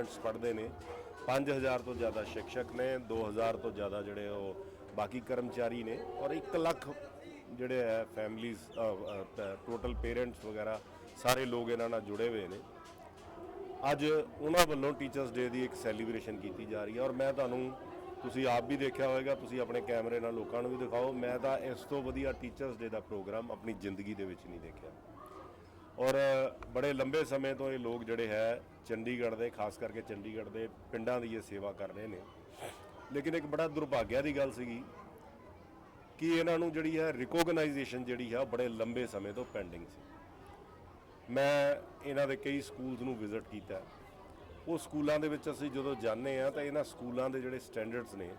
Students ਪੜ੍ਹਦੇ ਨੇ। 5000 ਤੋਂ ਜ਼ਿਆਦਾ ਸ਼ਿਕਸ਼ਕ ਨੇ 2000 ਤੋਂ ਜ਼ਿਆਦਾ ਜਿਹੜੇ ਉਹ ਬਾਕੀ ਕਰਮਚਾਰੀ ਨੇ ਔਰ 1 ਲੱਖ ਜਿਹੜੇ ਹੈ ਫੈਮਲੀਜ਼ ਟੋਟਲ ਪੇਰੈਂਟਸ ਵਗੈਰਾ ਸਾਰੇ ਲੋਕ ਇਹਨਾਂ ਨਾਲ ਜੁੜੇ ਹੋਏ ਨੇ। ਅੱਜ ਉਹਨਾਂ ਵੱਲੋਂ ਟੀਚਰਸ ਡੇ ਦੀ ਇੱਕ ਸੈਲੀਬ੍ਰੇਸ਼ਨ ਕੀਤੀ ਜਾ ਰਹੀ ਹੈ ਔਰ ਮੈਂ ਤੁਹਾਨੂੰ, ਤੁਸੀਂ ਆਪ ਵੀ ਦੇਖਿਆ ਹੋਵੇਗਾ, ਤੁਸੀਂ ਆਪਣੇ ਕੈਮਰੇ ਨਾਲ ਲੋਕਾਂ ਨੂੰ ਵੀ ਦਿਖਾਓ। ਮੈਂ ਤਾਂ ਇਸ ਤੋਂ ਵਧੀਆ ਟੀਚਰਸ ਡੇ ਦਾ ਪ੍ਰੋਗਰਾਮ ਆਪਣੀ ਜ਼ਿੰਦਗੀ ਦੇ ਵਿੱਚ ਨਹੀਂ ਦੇਖਿਆ। ਔਰ ਬੜੇ ਲੰਬੇ ਸਮੇਂ ਤੋਂ ਇਹ ਲੋਕ ਜਿਹੜੇ ਹੈ ਚੰਡੀਗੜ੍ਹ ਦੇ, ਖਾਸ ਕਰਕੇ ਚੰਡੀਗੜ੍ਹ ਦੇ ਪਿੰਡਾਂ ਦੀ ਇਹ ਸੇਵਾ ਕਰ ਰਹੇ ਨੇ। ਲੇਕਿਨ ਇੱਕ ਬੜਾ ਦੁਰਭਾਗਿਆ ਦੀ ਗੱਲ ਸੀਗੀ ਕਿ ਇਹਨਾਂ ਨੂੰ ਜਿਹੜੀ ਹੈ ਰਿਕੋਗਨਾਈਜੇਸ਼ਨ ਜਿਹੜੀ ਹੈ ਉਹ ਬੜੇ ਲੰਬੇ ਸਮੇਂ ਤੋਂ ਪੈਂਡਿੰਗ ਸੀ। ਮੈਂ ਇਹਨਾਂ ਦੇ ਕਈ ਸਕੂਲਸ ਨੂੰ ਵਿਜ਼ਿਟ ਕੀਤਾ। ਉਹ ਸਕੂਲਾਂ ਦੇ ਵਿੱਚ ਅਸੀਂ ਜਦੋਂ ਜਾਂਦੇ ਆ ਤਾਂ ਇਹਨਾਂ ਸਕੂਲਾਂ ਦੇ ਜਿਹੜੇ ਸਟੈਂਡਰਡਸ ਨੇ,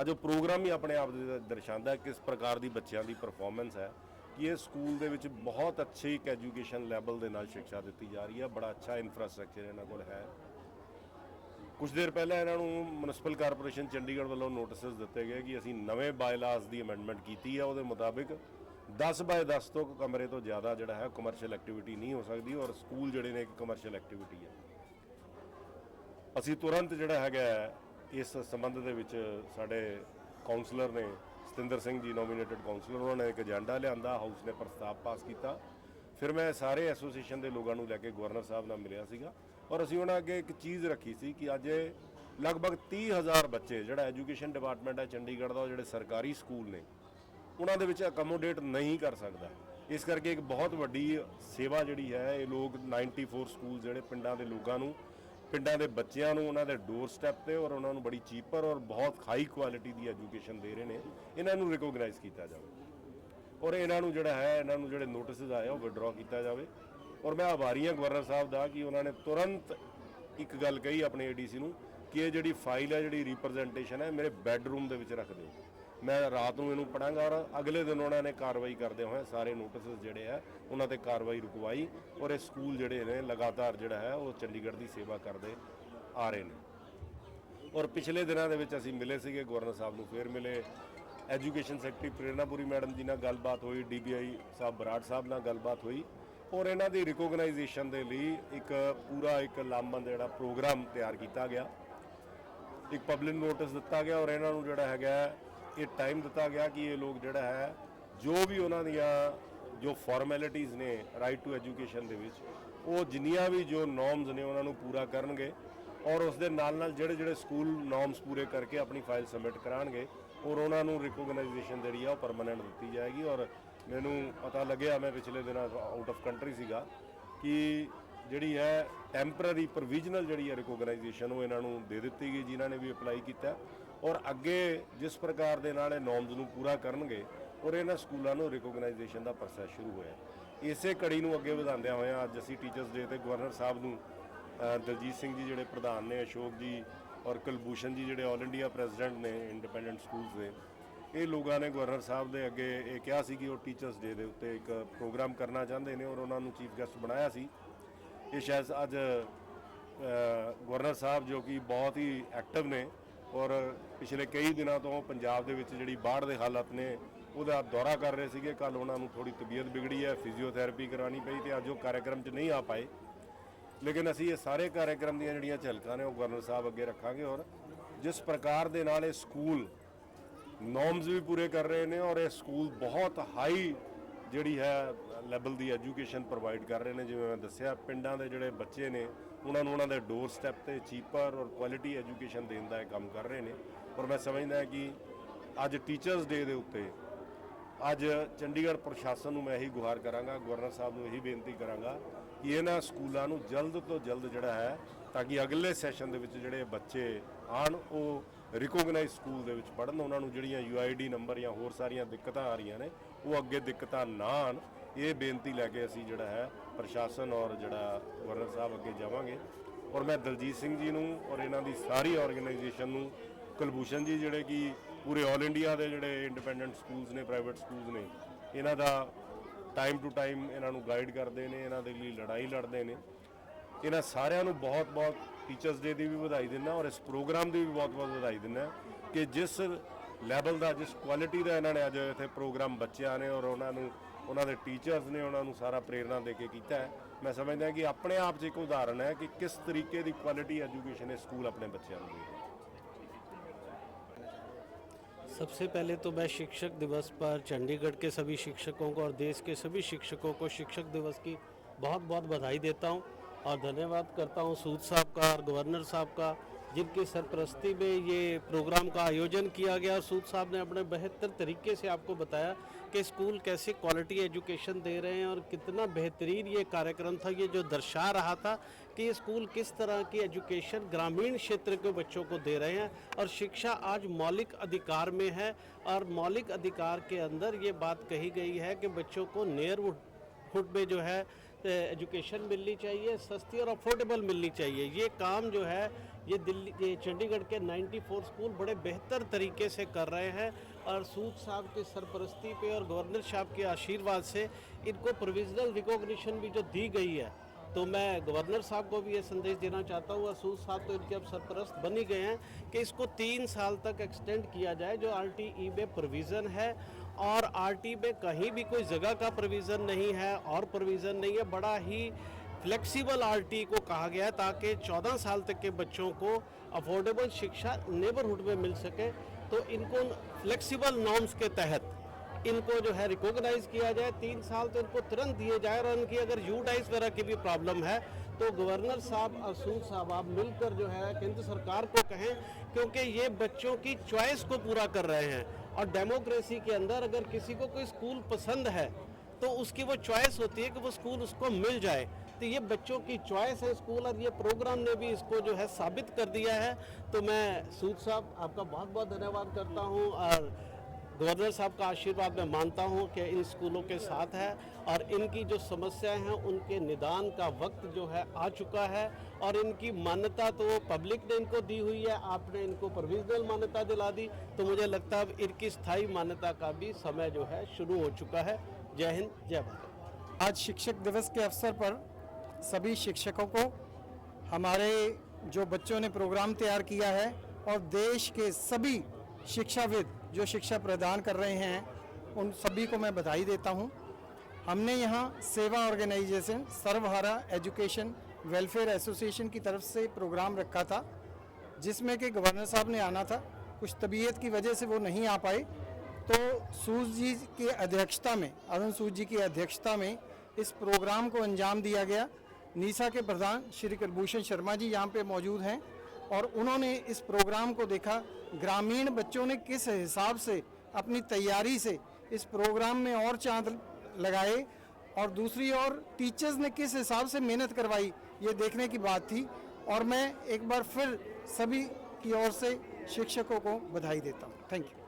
ਅੱਜ ਉਹ ਪ੍ਰੋਗਰਾਮ ਹੀ ਆਪਣੇ ਆਪ ਦੇ ਦਰਸਾਉਂਦਾ ਕਿਸ ਪ੍ਰਕਾਰ ਦੀ ਬੱਚਿਆਂ ਦੀ ਪਰਫਾਰਮੈਂਸ ਹੈ। ਕਿ ਇਹ ਸਕੂਲ ਦੇ ਵਿੱਚ ਬਹੁਤ ਅੱਛੀ ਇੱਕ ਐਜੂਕੇਸ਼ਨ ਲੈਵਲ ਦੇ ਨਾਲ ਸਿੱਖਿਆ ਦਿੱਤੀ ਜਾ ਰਹੀ ਹੈ, ਬੜਾ ਅੱਛਾ ਇਨਫਰਾਸਟ੍ਰਕਚਰ ਇਹਨਾਂ ਕੋਲ ਹੈ। ਕੁਝ ਦੇਰ ਪਹਿਲਾਂ ਇਹਨਾਂ ਨੂੰ ਮਿਊਨਿਸਪਲ ਕਾਰਪੋਰੇਸ਼ਨ ਚੰਡੀਗੜ੍ਹ ਵੱਲੋਂ ਨੋਟਿਸਸ ਦਿੱਤੇ ਗਏ ਕਿ ਅਸੀਂ ਨਵੇਂ ਬਾਇਲਾਸ ਦੀ ਅਮੈਂਡਮੈਂਟ ਕੀਤੀ ਹੈ ਉਹਦੇ ਮੁਤਾਬਿਕ 10 ਬਾਏ 10 ਤੋਂ ਕਮਰੇ ਤੋਂ ਜ਼ਿਆਦਾ ਜਿਹੜਾ ਹੈ ਕਮਰਸ਼ੀਅਲ ਐਕਟੀਵਿਟੀ ਨਹੀਂ ਹੋ ਸਕਦੀ ਔਰ ਸਕੂਲ ਜਿਹੜੇ ਨੇ ਇੱਕ ਕਮਰਸ਼ੀਅਲ ਐਕਟੀਵਿਟੀ ਹੈ ਅਸੀਂ ਤੁਰੰਤ ਜਿਹੜਾ ਹੈਗਾ ਇਸ ਸੰਬੰਧ ਦੇ ਵਿੱਚ ਸਾਡੇ ਕਾਉਂਸਲਰ ਨੇ ਸਤਿੰਦਰ ਸਿੰਘ ਜੀ ਨੋਮੀਨੇਟਡ ਕਾਉਂਸਲਰ ਉਹਨਾਂ ਨੇ ਇੱਕ ਏਜੰਡਾ ਲਿਆਂਦਾ ਹਾਊਸ ਨੇ ਪ੍ਰਸਤਾਵ ਪਾਸ ਕੀਤਾ। ਫਿਰ ਮੈਂ ਸਾਰੇ ਐਸੋਸੀਏਸ਼ਨ ਦੇ ਲੋਕਾਂ ਨੂੰ ਲੈ ਕੇ ਗਵਰਨਰ ਸਾਹਿਬ ਨਾਲ ਮਿਲਿਆ ਸੀਗਾ ਔਰ ਅਸੀਂ ਉਹਨਾਂ ਅੱਗੇ ਇੱਕ ਚੀਜ਼ ਰੱਖੀ ਸੀ ਕਿ ਅੱਜ ਇਹ ਲਗਭਗ 30000 ਬੱਚੇ, ਜਿਹੜਾ ਐਜੂਕੇਸ਼ਨ ਡਿਪਾਰਟਮੈਂਟ ਹੈ ਚੰਡੀਗੜ੍ਹ ਦਾ ਜਿਹੜੇ ਸਰਕਾਰੀ ਸਕੂਲ ਨੇ, ਉਹਨਾਂ ਦੇ ਵਿੱਚ ਅਕਮੋਡੇਟ ਨਹੀਂ ਕਰ ਸਕਦਾ। ਇਸ ਕਰਕੇ ਇੱਕ ਬਹੁਤ ਵੱਡੀ ਸੇਵਾ ਜਿਹੜੀ ਹੈ, ਇਹ ਲੋਕ 94 ਸਕੂਲ ਜਿਹੜੇ ਪਿੰਡਾਂ ਦੇ ਲੋਕਾਂ ਨੂੰ ਪਿੰਡਾਂ ਦੇ ਬੱਚਿਆਂ ਨੂੰ ਉਹਨਾਂ ਦੇ ਡੋਰ ਸਟੈਪ ਤੇ ਔਰ ਉਹਨਾਂ ਨੂੰ ਬੜੀ ਚੀਪਰ ਔਰ ਬਹੁਤ ਹਾਈ ਕੁਆਲਿਟੀ ਦੀ ਐਜੂਕੇਸ਼ਨ ਦੇ ਰਹੇ ਨੇ। ਇਹਨਾਂ ਨੂੰ ਰਿਕੋਗਨਾਈਜ਼ ਕੀਤਾ ਜਾਵੇ। ਔਰ ਇਹਨਾਂ ਨੂੰ ਜਿਹੜਾ ਹੈ, ਇਹਨਾਂ ਨੂੰ ਜਿਹੜੇ ਨੋਟਿਸਸ ਆਏ ਆ, ਉਹ ਵਿਡਰਾਅ ਕੀਤਾ ਜਾਵੇ। ਔਰ ਮੈਂ ਆਭਾਰੀ ਹਾਂ ਗਵਰਨਰ ਸਾਹਿਬ ਦਾ ਕਿ ਉਹਨਾਂ ਨੇ ਤੁਰੰਤ ਇੱਕ ਗੱਲ ਕਹੀ ਆਪਣੇ ਏਡੀਸੀ ਨੂੰ ਕਿ ਇਹ ਜਿਹੜੀ ਫਾਈਲ ਹੈ, ਜਿਹੜੀ ਰਿਪਰੈਜ਼ੈਂਟੇਸ਼ਨ ਹੈ, ਮੇਰੇ ਬੈੱਡਰੂਮ ਦੇ ਵਿੱਚ ਰੱਖ ਦਿਓ। ਮੈਂ ਰਾਤ ਨੂੰ ਇਹਨੂੰ ਪੜਾਂਗਾ ਔਰ ਅਗਲੇ ਦਿਨ ਉਹਨਾਂ ਨੇ ਕਾਰਵਾਈ ਕਰਦੇ ਹੋਏ ਸਾਰੇ ਨੋਟਿਸਸ ਜਿਹੜੇ ਆ, ਉਹਨਾਂ ਤੇ ਕਾਰਵਾਈ ਰੁਕਵਾਈ ਔਰ ਇਹ ਸਕੂਲ ਜਿਹੜੇ ਨੇ ਲਗਾਤਾਰ ਜਿਹੜਾ ਹੈ, ਉਹ ਚੰਡੀਗੜ੍ਹ ਦੀ ਸੇਵਾ ਕਰਦੇ ਆ ਰਹੇ ਨੇ। ਔਰ ਪਿਛਲੇ ਦਿਨਾਂ ਦੇ ਵਿੱਚ ਅਸੀਂ ਮਿਲੇ ਸੀਗੇ, ਗਵਰਨਰ ਸਾਹਿਬ ਨੂੰ ਫੇਰ ਮਿਲੇ। ਐਜੂਕੇਸ਼ਨ ਸੈਕਟਰੀ ਪ੍ਰੇਰਨਾਪੁਰੀ ਮੈਡਮ ਜੀ ਨਾਲ ਗੱਲਬਾਤ ਹੋਈ ਡੀਬੀਆਈ ਸਾਹਿਬ ਬਰਾੜ ਸਾਹਿਬ ਨਾਲ ਗੱਲਬਾਤ ਹੋਈ ਔਰ ਇਹਨਾਂ ਦੀ ਰਿਕੋਗਨਾਈਜੇਸ਼ਨ ਦੇ ਲਈ ਇੱਕ ਪੂਰਾ ਇੱਕ ਲਾਮਬੰਦ ਜਿਹੜਾ ਪ੍ਰੋਗਰਾਮ ਤਿਆਰ ਕੀਤਾ ਗਿਆ। ਇੱਕ ਪਬਲਿਕ ਨੋਟਿਸ ਦਿੱਤਾ ਗਿਆ ਔਰ ਇਹਨਾਂ ਨੂੰ ਜਿਹੜਾ ਹੈਗਾ ਇਹ ਟਾਈਮ ਦਿੱਤਾ ਗਿਆ ਕਿ ਇਹ ਲੋਕ ਜਿਹੜਾ ਹੈ, ਜੋ ਵੀ ਉਹਨਾਂ ਦੀਆਂ ਜੋ ਫਾਰਮੈਲਿਟੀਆਂ ਨੇ ਰਾਈਟ ਟੂ ਐਜੂਕੇਸ਼ਨ ਦੇ ਵਿੱਚ, ਉਹ ਜਿੰਨੀਆਂ ਵੀ ਜੋ ਨੋਰਮਸ ਨੇ ਉਹਨਾਂ ਨੂੰ ਪੂਰਾ ਕਰਨਗੇ ਔਰ ਉਸ ਦੇ ਨਾਲ ਨਾਲ ਜਿਹੜੇ ਜਿਹੜੇ ਸਕੂਲ ਨੋਰਮਸ ਪੂਰੇ ਕਰਕੇ ਆਪਣੀ ਫਾਈਲ ਸਬਮਿਟ ਕਰਾਣਗੇ ਔਰ ਉਹਨਾਂ ਨੂੰ ਰਿਕੋਗਨਾਈਜੇਸ਼ਨ ਜਿਹੜੀ ਆ ਉਹ ਪਰਮਨੈਂਟ ਦਿੱਤੀ ਜਾਏਗੀ। ਔਰ ਮੈਨੂੰ ਪਤਾ ਲੱਗਿਆ, ਮੈਂ ਪਿਛਲੇ ਦਿਨਾਂ ਆਊਟ ਆਫ ਕੰਟਰੀ ਸੀਗਾ, ਕਿ ਜਿਹੜੀ ਹੈ ਟੈਂਪਰਰੀ ਪ੍ਰੋਵੀਜ਼ਨਲ ਜਿਹੜੀ ਹੈ ਰਿਕੋਗਨਾਈਜੇਸ਼ਨ ਉਹ ਇਹਨਾਂ ਨੂੰ ਦੇ ਦਿੱਤੀ ਗਈ, ਜਿਨ੍ਹਾਂ ਨੇ ਵੀ ਅਪਲਾਈ ਕੀਤਾ। ਔਰ ਅੱਗੇ ਜਿਸ ਪ੍ਰਕਾਰ ਦੇ ਨਾਲ ਇਹ ਨੋਰਮਸ ਨੂੰ ਪੂਰਾ ਕਰਨਗੇ, ਔਰ ਇਹਨਾਂ ਸਕੂਲਾਂ ਨੂੰ ਰਿਕੋਗਨਾਈਜੇਸ਼ਨ ਦਾ ਪ੍ਰੋਸੈਸ ਸ਼ੁਰੂ ਹੋਇਆ ਇਸੇ ਕੜੀ ਨੂੰ ਅੱਗੇ ਵਧਾਉਂਦਿਆਂ ਹੋਇਆਂ ਅੱਜ ਅਸੀਂ ਟੀਚਰਸ ਡੇ ਤੇ ਗਵਰਨਰ ਸਾਹਿਬ ਨੂੰ ਦਲਜੀਤ ਸਿੰਘ ਜੀ ਜਿਹੜੇ ਪ੍ਰਧਾਨ ਨੇ, ਅਸ਼ੋਕ ਜੀ ਔਰ ਕੁਲਭੂਸ਼ਣ ਜੀ ਜਿਹੜੇ ਆਲ ਇੰਡੀਆ ਪ੍ਰੈਜ਼ੀਡੈਂਟ ਨੇ ਇੰਡੀਪੈਂਡੈਂਟ ਸਕੂਲਸ ਦੇ, ਇਹ ਲੋਕਾਂ ਨੇ ਗਵਰਨਰ ਸਾਹਿਬ ਦੇ ਅੱਗੇ ਇਹ ਕਿਹਾ ਸੀ ਕਿ ਉਹ ਟੀਚਰਸ ਡੇ ਦੇ ਉੱਤੇ ਇੱਕ ਪ੍ਰੋਗਰਾਮ ਕਰਨਾ ਚਾਹੁੰਦੇ ਨੇ, ਔਰ ਉਹਨਾਂ ਨੂੰ ਚੀਫ ਗੈਸਟ ਬਣਾਇਆ ਸੀ। ਇਹ ਸ਼ਾਇਦ ਅੱਜ ਗਵਰਨਰ ਸਾਹਿਬ ਜੋ ਕਿ ਬਹੁਤ ਹੀ ਐਕਟਿਵ ਨੇ ਔਰ ਪਿਛਲੇ ਕਈ ਦਿਨਾਂ ਤੋਂ ਪੰਜਾਬ ਦੇ ਵਿੱਚ ਜਿਹੜੀ ਬਾੜ ਦੇ ਹਾਲਾਤ ਨੇ, ਉਹਦਾ ਦੌਰਾ ਕਰ ਰਹੇ ਸੀਗੇ। ਕੱਲ ਉਹਨਾਂ ਨੂੰ ਥੋੜੀ ਤਬੀਅਤ ਵਿਗੜੀ ਹੈ ਫਿਜ਼ੀਓਥੈਰੇਪੀ ਕਰਾਉਣੀ ਪਈ ਤੇ ਅੱਜ ਉਹ ਕਾਰਜਕ੍ਰਮ 'ਚ ਨਹੀਂ ਆ ਪਾਏ। ਲੇਕਿਨ ਅਸੀਂ ਇਹ ਸਾਰੇ ਕਾਰਜਕ੍ਰਮ ਦੀਆਂ ਜਿਹੜੀਆਂ ਝਲਕਾਂ ਨੇ, ਉਹ ਗਵਰਨਰ ਸਾਹਿਬ ਅੱਗੇ ਰੱਖਾਂਗੇ ਔਰ ਜਿਸ ਪ੍ਰਕਾਰ ਦੇ ਨਾਲ ਇਹ ਸਕੂਲ ਨੋਰਮਸ ਵੀ ਪੂਰੇ ਕਰ ਰਹੇ ਨੇ ਔਰ ਇਹ ਸਕੂਲ ਬਹੁਤ ਹਾਈ ਜਿਹੜੀ ਹੈ ਲੈਵਲ ਦੀ ਐਜੂਕੇਸ਼ਨ ਪ੍ਰੋਵਾਈਡ ਕਰ ਰਹੇ ਨੇ। ਜਿਵੇਂ ਮੈਂ ਦੱਸਿਆ, ਪਿੰਡਾਂ ਦੇ ਜਿਹੜੇ ਬੱਚੇ ਨੇ ਉਹਨਾਂ ਨੂੰ ਉਹਨਾਂ ਦੇ ਡੋਰ ਸਟੈਪ ਤੇ ਚੀਪਰ ਔਰ ਕੁਆਲਿਟੀ ਐਜੂਕੇਸ਼ਨ ਦੇਣ ਦਾ ਇਹ ਕੰਮ ਕਰ ਰਹੇ ਨੇ। ਔਰ ਮੈਂ ਸਮਝਦਾ ਹਾਂ ਕਿ ਅੱਜ ਟੀਚਰਸ ਡੇ ਦੇ ਉੱਤੇ ਅੱਜ ਚੰਡੀਗੜ੍ਹ ਪ੍ਰਸ਼ਾਸਨ ਨੂੰ ਮੈਂ ਇਹੀ ਗੁਹਾਰ ਕਰਾਂਗਾ, ਗਵਰਨਰ ਸਾਹਿਬ ਨੂੰ ਇਹੀ ਬੇਨਤੀ ਕਰਾਂਗਾ ਕਿ ਇਹਨਾਂ ਸਕੂਲਾਂ ਨੂੰ ਜਲਦ ਤੋਂ ਜਲਦ ਜਿਹੜਾ ਹੈ, ਤਾਂ ਕਿ ਅਗਲੇ ਸੈਸ਼ਨ ਦੇ ਵਿੱਚ ਜਿਹੜੇ ਬੱਚੇ ਆਣ ਉਹ ਰਿਕੋਗਨਾਈਜ਼ ਸਕੂਲ ਦੇ ਵਿੱਚ ਪੜ੍ਹਨ, ਉਹਨਾਂ ਨੂੰ ਜਿਹੜੀਆਂ ਯੂਆਈਡੀ ਨੰਬਰ ਜਾਂ ਹੋਰ ਸਾਰੀਆਂ ਦਿੱਕਤਾਂ ਆ ਰਹੀਆਂ ਨੇ, ਉਹ ਅੱਗੇ ਦਿੱਕਤਾਂ ਨਾ ਆਣ ਇਹ ਬੇਨਤੀ ਲੈ ਕੇ ਅਸੀਂ ਜਿਹੜਾ ਹੈ ਪ੍ਰਸ਼ਾਸਨ ਔਰ ਜਿਹੜਾ ਗਵਰਨਰ ਸਾਹਿਬ ਅੱਗੇ ਜਾਵਾਂਗੇ। ਔਰ ਮੈਂ ਦਲਜੀਤ ਸਿੰਘ ਜੀ ਨੂੰ ਔਰ ਇਹਨਾਂ ਦੀ ਸਾਰੀ ਆਰਗੇਨਾਈਜੇਸ਼ਨ ਨੂੰ, ਕੁਲਭੂਸ਼ਣ ਜੀ ਜਿਹੜੇ ਕਿ ਪੂਰੇ ਆਲ ਇੰਡੀਆ ਦੇ ਜਿਹੜੇ ਇੰਡੀਪੈਂਡੈਂਟ ਸਕੂਲਸ ਨੇ ਪ੍ਰਾਈਵੇਟ ਸਕੂਲਸ ਨੇ, ਇਹਨਾਂ ਦਾ ਟਾਈਮ ਟੂ ਟਾਈਮ ਇਹਨਾਂ ਨੂੰ ਗਾਈਡ ਕਰਦੇ ਨੇ, ਇਹਨਾਂ ਦੇ ਲਈ ਲੜਾਈ ਲੜਦੇ ਨੇ। ਇਹਨਾਂ ਸਾਰਿਆਂ ਨੂੰ ਬਹੁਤ-ਬਹੁਤ ਟੀਚਰਸ ਡੇ ਦੀ ਵੀ ਵਧਾਈ ਦਿੰਦਾ ਔਰ ਇਸ ਪ੍ਰੋਗਰਾਮ ਦੀ ਵੀ ਬਹੁਤ-ਬਹੁਤ ਵਧਾਈ ਦਿੰਦਾ ਕਿ ਜਿਸ ਲੈਵਲ ਦਾ, ਜਿਸ ਕੁਆਲਿਟੀ ਦਾ ਇਹਨਾਂ ਨੇ ਅੱਜ ਇੱਥੇ ਪ੍ਰੋਗਰਾਮ ਬੱਚਿਆਂ ਨੇ ਔਰ ਉਹਨਾਂ ਨੂੰ ਉਹਨਾਂ ਦੇ ਟੀਚਰਸ ਨੇ ਉਹਨਾਂ ਨੂੰ ਸਾਰਾ ਪ੍ਰੇਰਣਾ ਦੇ ਕੇ ਕੀਤਾ ਹੈ ਮੈਂ ਸਮਝਦਾ ਕਿ ਆਪਣੇ ਆਪ 'ਚ ਇੱਕ ਉਦਾਹਰਣ ਹੈ ਕਿ ਕਿਸ ਤਰੀਕੇ ਦੀ ਕੁਆਲਿਟੀ ਐਜੂਕੇਸ਼ਨ ਇਹ ਸਕੂਲ ਆਪਣੇ ਬੱਚਿਆਂ ਨੂੰ ਦੇ ਰਿਹਾ सबसे पहले तो मैं शिक्षक दिवस पर चंडीगढ़ के सभी शिक्षकों को और देश के सभी शिक्षकों को शिक्षक दिवस की बहुत बहुत बधाई देता हूं और धन्यवाद करता हूं सूद साहब का और गवर्नर साहब का जिनकी सरपरस्ती में ये प्रोग्राम का आयोजन किया गया, और सूद साहब ने अपने बेहतर तरीके से आपको बताया कि स्कूल कैसे क्वालिटी एजुकेशन दे रहे हैं और कितना बेहतरीन ये कार्यक्रम था, ये जो दर्शा रहा था कि ये स्कूल किस तरह की एजुकेशन ग्रामीण क्षेत्र के बच्चों को दे रहे हैं, और शिक्षा आज मौलिक अधिकार में है, और मौलिक अधिकार के अंदर ये बात कही गई है कि बच्चों को नियर फुट में जो है, एजुकेशन मिलनी चाहिए, सस्ती और अफोर्डेबल मिलनी चाहिए। ये काम जो है ये दिल्ली, ये चंडीगढ़ के 94 स्कूल बड़े बेहतर तरीके से कर रहे हैं और सूद साहब की सरपरस्ती पे और गवर्नर साहब के आशीर्वाद से इनको प्रोविजनल रिकॉग्निशन भी जो दी गई है। तो मैं गवर्नर साहब को भी ये संदेश देना चाहता हूँ असूद साहब तो इनके अब सरपरस्त बन ही गए हैं कि इसको तीन साल तक एक्सटेंड किया जाए, जो आर टी ई में प्रोविज़न है और आर टी में कहीं भी कोई जगह का प्रोविज़न नहीं है और प्रोविज़न नहीं है, बड़ा ही फ्लेक्सिबल आरटी को कहा गया ताकि 14 साल तक के बच्चों को अफोर्डेबल शिक्षा नेबरहुड में मिल सके। तो इनको फ्लेक्सिबल नॉर्म्स के तहत इनको जो है रिकॉग्नाइज किया जाए। तीन साल तो इनको तुरंत दिए जाए और इनकी अगर यूटाइज वगैरह की भी प्रॉब्लम है तो गवर्नर साहब सूद साहब, आप मिलकर जो है केंद्र सरकार को कहें, क्योंकि ये बच्चों की चॉइस को पूरा कर रहे हैं। और डेमोक्रेसी के अंदर अगर किसी को कोई स्कूल पसंद है तो उसकी वो चॉइस होती है कि वो स्कूल उसको मिल जाए। तो ये बच्चों की चॉइस है स्कूल और ये प्रोग्राम ने भी इसको जो है साबित कर दिया है। तो मैं सूद साहब, आपका बहुत बहुत धन्यवाद करता हूँ और गवर्नर साहब का आशीर्वाद मैं मानता हूँ कि इन स्कूलों के साथ है और इनकी जो समस्याएँ हैं, उनके निदान का वक्त जो है आ चुका है और इनकी मान्यता तो पब्लिक ने इनको दी हुई है, आपने इनको प्रोविजनल मान्यता दिला दी। तो मुझे लगता है अब इनकी स्थायी मान्यता का भी समय जो है शुरू हो चुका है। जय हिंद, जय भारत। आज शिक्षक दिवस के अवसर पर सभी शिक्षकों को, हमारे जो बच्चों ने प्रोग्राम तैयार किया है और देश के सभी शिक्षाविद जो शिक्षा प्रदान कर रहे हैं, उन सभी को मैं बधाई देता हूँ। हमने यहाँ सेवा ऑर्गेनाइजेशन, सर्वहारा एजुकेशन वेलफेयर एसोसिएशन की तरफ़ से प्रोग्राम रखा था, जिसमें कि गवर्नर साहब ने आना था। कुछ तबीयत की वजह से वो नहीं आ पाए। तो सूज जी की अध्यक्षता में, अरुण सूद जी की अध्यक्षता में इस प्रोग्राम को अंजाम दिया गया। नीसा के प्रधान श्री कुलभूषण शर्मा जी यहाँ पे मौजूद हैं और उन्होंने इस प्रोग्राम को देखा, ग्रामीण बच्चों ने किस हिसाब से अपनी तैयारी से इस प्रोग्राम में और चाँद लगाए और दूसरी ओर टीचर्स ने किस हिसाब से मेहनत करवाई, ये देखने की बात थी और मैं एक बार फिर सभी की ओर से शिक्षकों को बधाई देता हूँ। Thank you